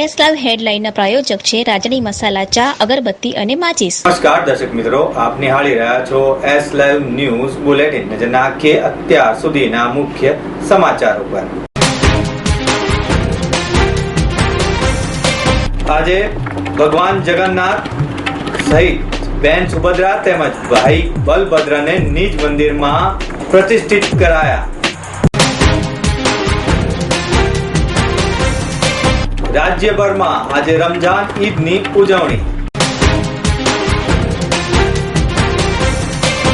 S live હેડલાઇનના પ્રાયોજક છે રાજની મસાલા ચા, અગરબત્તી અને માચીસ. નમસ્કાર, દર્શક મિત્રો, આપ નિહાળી રહ્યા છો એસ લાઈવ ન્યૂઝ બુલેટિન નજર નાખીએ અત્યાર સુધીના મુખ્ય સમાચારો પર આજે ભગવાન જગન્નાથ સહિત બેન સુભદ્રા તેમજ ભાઈ બલભદ્રને નિજ મંદિરમાં પ્રતિષ્ઠિત કરાયા. રાજ્યભરમાં આજે રમજાન ઈદની ઉજવણી.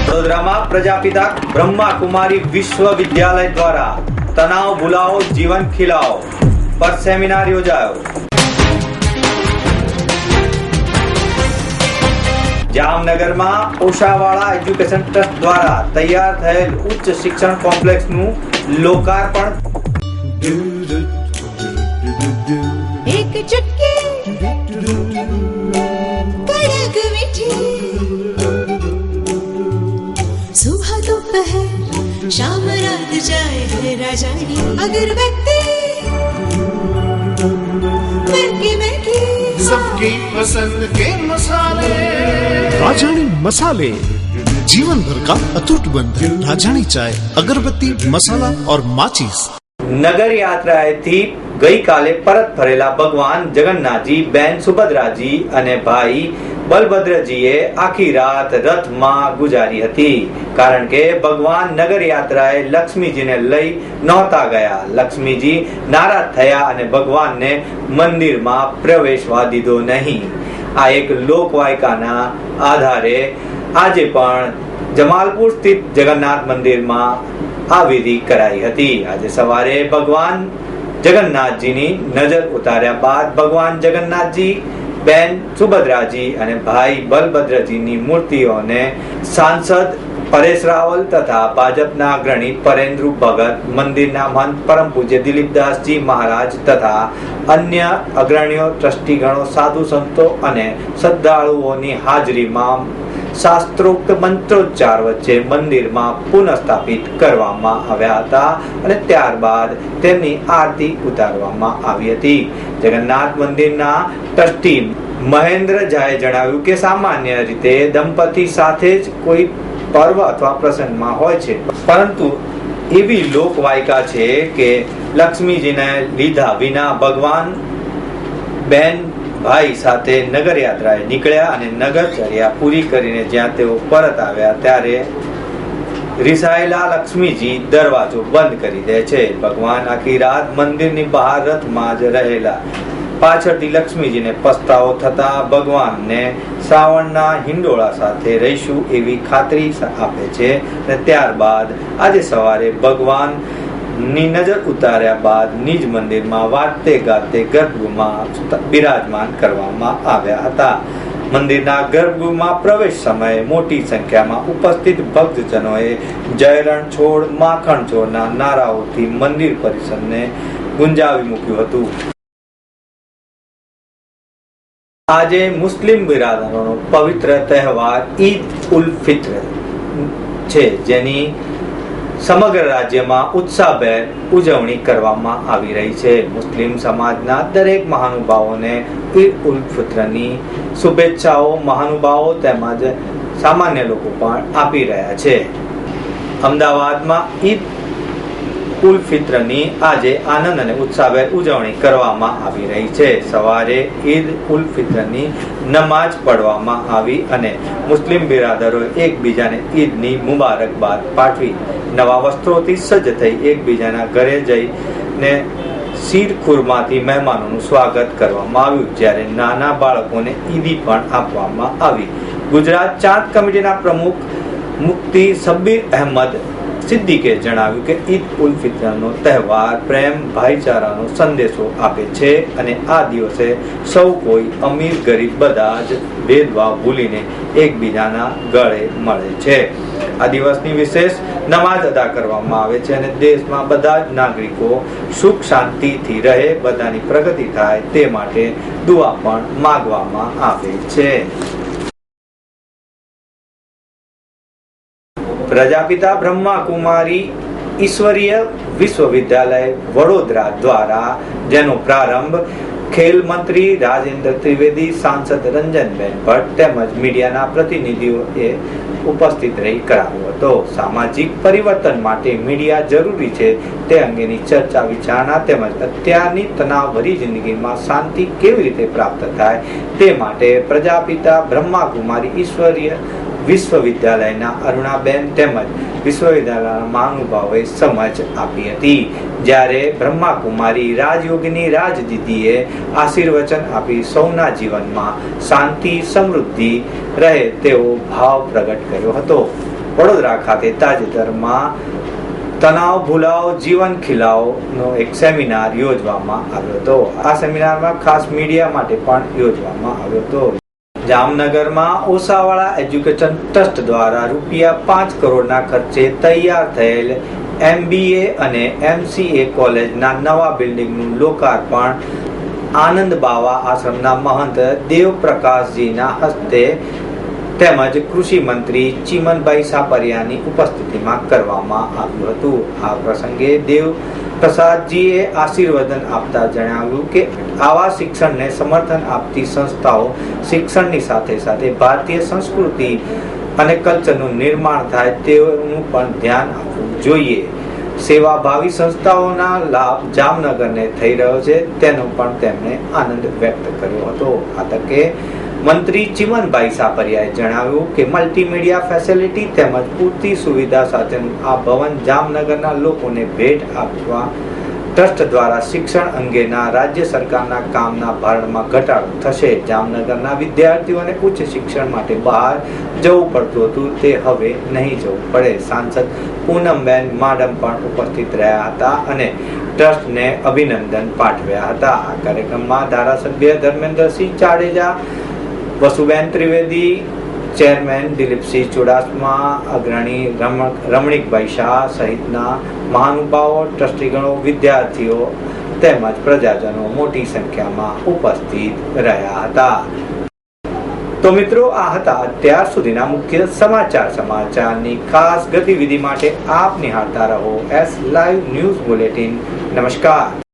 વડોદરામાં પ્રજાપિતા બ્રહ્મા કુમારી વિશ્વવિદ્યાલય દ્વારા તણાવ ભૂલાવો, જીવન ખીલાવો પર સેમિનાર યોજાયો. જામનગરમાં ઓશાવાળા એજ્યુકેશન ટ્રસ્ટ દ્વારા તૈયાર થયેલ ઉચ્ચ શિક્ષણ કોમ્પ્લેક્સનું લોકાર્પણ. चटक। सुबह दोपहर शाम रात जाए है राजानी। अगर व्यक्ति सबकी पसंद के मसाले। राजानी मसाले जीवन भर का अतुट बंध राजानी चाय अगरबत्ती मसाला और माचिस। नगर यात्राएँ थी ગઈકાલે પરત ફરેલા ભગવાન જગન્નાથજી, બેન સુભદ્રાજી અને ભાઈ બલભદ્રજીએ આખી રાત રથમાં ગુજારી હતી. કારણ કે ભગવાન નગર યાત્રાએ લક્ષ્મીજીને લઈ નહોતા ગયા. લક્ષ્મીજી નારાજ થયા અને ભગવાનને મંદિરમાં પ્રવેશવા દીધો નહીં. આ એક લોકવાયકાના આધારે આજે પણ જમાલપુર સ્થિત જગન્નાથ મંદિરમાં આ વિધિ કરાઈ હતી. આજે સવારે ભગવાન જગન્નાથજીની નજર ઉતાર્યા બાદ ભગવાન જગન્નાથજી, બેન સુભદ્રાજી અને ભાઈ બલભદ્રજીની મૂર્તિઓને સાંસદ પરેશ રાવલ તથા ભાજપના અગ્રણી પરેન્દ્રુ ભગત, મંદિરના મહંત પરમ પૂજ્ય દિલીપદાસજી મહારાજ તથા અન્ય અગ્રણીઓ, ટ્રસ્ટીગણો, સાધુ સંતો અને શ્રદ્ધાળુઓની હાજરીમાં શાસ્ત્રોક્ત મંત્રોચ્ચાર વચ્ચે મંદિરમાં પુનઃસ્થાપિત કરવામાં આવ્યા હતા અને ત્યારબાદ તેમની આરતી ઉતારવામાં આવી હતી. જગન્નાથ મંદિરના ટ્રસ્ટી મહેન્દ્ર ઝાએ જણાવ્યું કે સામાન્ય રીતે દંપતી સાથે જ કોઈ પર્વ અથવા પ્રસંગમાં હોય છે. પરંતુ એવી લોકવાયકા છે કે લક્ષ્મીજીને લીધા વિના ભગવાન બેન ભાઈ સાથે નગર યાત્રાએ નીકળ્યા અને નગરચર્યા પૂરી કરીને જ્યાં તેઓ પરત આવ્યા ત્યારે રિસાયેલા લક્ષ્મીજી દરવાજો બંધ કરી દે છે. ભગવાન આખી રાત મંદિરની બહાર રથમાં જ રહેલા. પાછળથી લક્ષ્મીજીને પસ્તાવો થતા ભગવાનને શ્રાવણના હિંડોળા સાથે રહીશું એવી ખાતરી આપે છે અને ત્યારબાદ આજે સવારે ભગવાન ની નજર ઉતાર્યા બાદ નિજ મંદિરમાં વાતે ગાતે ગર્ભમાં બિરાજમાન કરવામાં આવ્યા હતા. મંદિરના ગર્ભમાં પ્રવેશ સમયે મોટી સંખ્યામાં ઉપસ્થિત ભક્તજનોએ જયરણ છોડ, માખણ છોડના નારાઓથી મંદિર પરિસરને ગુંજાવી મૂક્યું હતું. આજે મુસ્લિમ બિરાદરોનો પવિત્ર તહેવાર ઈદ ઉલ ફિત્ર છે, જેની સમગ્ર રાજ્યમાં ઉત્સાહભેર ઉજવણી કરવામાં આવી રહી છે. મુસ્લિમ સમાજના દરેક મહાનુભાવોને ઈદ ઉલ ફિત્રની શુભેચ્છાઓ મહાનુભાવો તેમજ સામાન્ય લોકો પણ આપી રહ્યા છે. અમદાવાદમાં ઈદ ઉલ ફિત્રની આજે આનંદ અને ઉત્સાહભેર ઉજવણી કરવામાં આવી રહી છે. સવારે ઈદ ઉલ ફિત્રની નમાજ પઢવામાં આવી અને મુસ્લિમ બિરાદરોએ એકબીજાને ઈદની મુબારકબાદ પાઠવી. નવા વસ્ત્રોથી સજ્જ થઈ એકબીજાના ઘરે જઈને શીરખુરમાંથી મહેમાનોનું સ્વાગત કરવામાં આવ્યું, જ્યારે નાના બાળકોને ઈદી પણ આપવામાં આવી. ગુજરાત ચાંદ કમિટીના પ્રમુખ મુક્તિ સબ્બીર અહેમદ સિદ્દીકે જણાવ્યું કે ઈદ ઉલ ફિત્રનો તહેવાર પ્રેમ, ભાઈચારાનો સંદેશો આપે છે અને આ દિવસે સૌ કોઈ અમીર, ગરીબ બધા જ ભેદભાવ ભૂલીને એકબીજાના ગળે મળે છે. આ દિવસની વિશેષ નમાજ અદા કરવામાં આવે છે અને દેશમાં બધા જ નાગરિકો સુખ શાંતિથી રહે, બધાની પ્રગતિ થાય તે માટે દુઆ પણ માગવામાં આવે છે. પ્રજાપિતા બ્રહ્મા કુમારી ઈશ્વરીય વિશ્વવિદ્યાલય વડોદરા દ્વારા જેનો પ્રારંભ ખેલ મંત્રી રાજેન્દ્ર ત્રિવેદી, સાંસદ રંજનબેન ભટ્ટ તેમજ મીડિયાના પ્રતિનિધિઓએ ઉપસ્થિત રહી કરાવ્યો હતો. સામાજિક પરિવર્તન માટે મીડિયા જરૂરી છે તે અંગેની ચર્ચા, વિચારણા તેમજ અત્યારની તણાવભરી જિંદગીમાં શાંતિ કેવી રીતે પ્રાપ્ત થાય તે માટે પ્રજાપિતા બ્રહ્માકુમારી ઈશ્વરીય વિશ્વવિદ્યાલયના અરુણાબેન તેમજ વિશ્વવિદ્યાલયના મહાનુભાવોએ સમજ આપી હતી. જ્યારે બ્રહ્માકુમારી રાજયોગની રાજદીદીએ આશીર્વચન આપી સૌના જીવનમાં શાંતિ, સમૃદ્ધિ રહે તેવો ભાવ પ્રગટ કર્યો હતો. વડોદરા ખાતે તાજેતરમાં તણાવ ભૂલાવો, જીવન ખીલાઓ એક સેમિનાર યોજવામાં આવ્યો હતો. આ સેમિનારમાં ખાસ મીડિયા માટે પણ યોજવામાં આવ્યો હતો. જામનગરમાં ઓસાવાળા એજ્યુકેશન ટ્રસ્ટ દ્વારા રૂપિયા પાંચ કરોડના ખર્ચે તૈયાર થયેલ એમબીએ અને એમસીએ કોલેજના નવા બિલ્ડિંગનું લોકાર્પણ આનંદ બાવા આશ્રમના મહંત દેવપ્રકાશજીના હસ્તે તેમજ કૃષિ મંત્રી ચીમનભાઈ સાપરિયાની ઉપસ્થિતિમાં કરવામાં આવ્યું હતું. આ પ્રસંગે દેવ પ્રસાદજીએ આશીર્વાદન આપતા જણાવ્યું કે આવા શિક્ષણને સમર્થન આપતી સંસ્થાઓ શિક્ષણની સાથે સાથે ભારતીય સંસ્કૃતિ અને કલ્ચરનું નિર્માણ થાય તેનું પણ ધ્યાન આપવું જોઈએ. સેવાભાવી સંસ્થાઓના લાભ જામનગરને થઈ રહ્યો છે, તેનો પણ તેમણે આનંદ વ્યક્ત કર્યો હતો. આ તકે મંત્રી ચિમનભાઈ સાપરિયાએ જણાવ્યું કે મલ્ટીમીડિયા ફેસિલિટી તેમજ પૂરતી સુવિધા સાથેનું આ ભવન જામનગરના લોકોને ભેટ આપવા ટ્રસ્ટ દ્વારા શિક્ષણ અંગેના રાજ્ય સરકારના કામના ભારણમાં ઘટાડો થશે. જામનગરના વિદ્યાર્થીઓને ઉચ્ચ શિક્ષણ માટે બહાર જવું પડતું હતું, તે હવે નહીં જવું પડે. સાંસદ પૂનમબેન માડમ પણ ઉપસ્થિત રહ્યા હતા અને ટ્રસ્ટને અભિનંદન પાઠવ્યા હતા. આ કાર્યક્રમમાં ધારાસભ્ય ધર્મેન્દ્રસિંહ જાડેજા વસુબેન ત્રિવેદી, ચેરમેન દિલીપસિંહ ચુડાસમા, અગ્રણી રમ- રમણીકભાઈ શાહ સહિતના મહાનુભાવો, ટ્રસ્ટીગણો, વિદ્યાર્થીઓ તેમજ પ્રજાજનો મોટી સંખ્યામાં ઉપસ્થિત રહ્યા હતા. તો મિત્રો, આ હતા અત્યાર સુધીના મુખ્ય સમાચાર સમાચારની ખાસ ગતિવિધિ માટે આપ નિહાળતા રહો એસ લાઈવ ન્યૂઝ બુલેટિન. નમસ્કાર.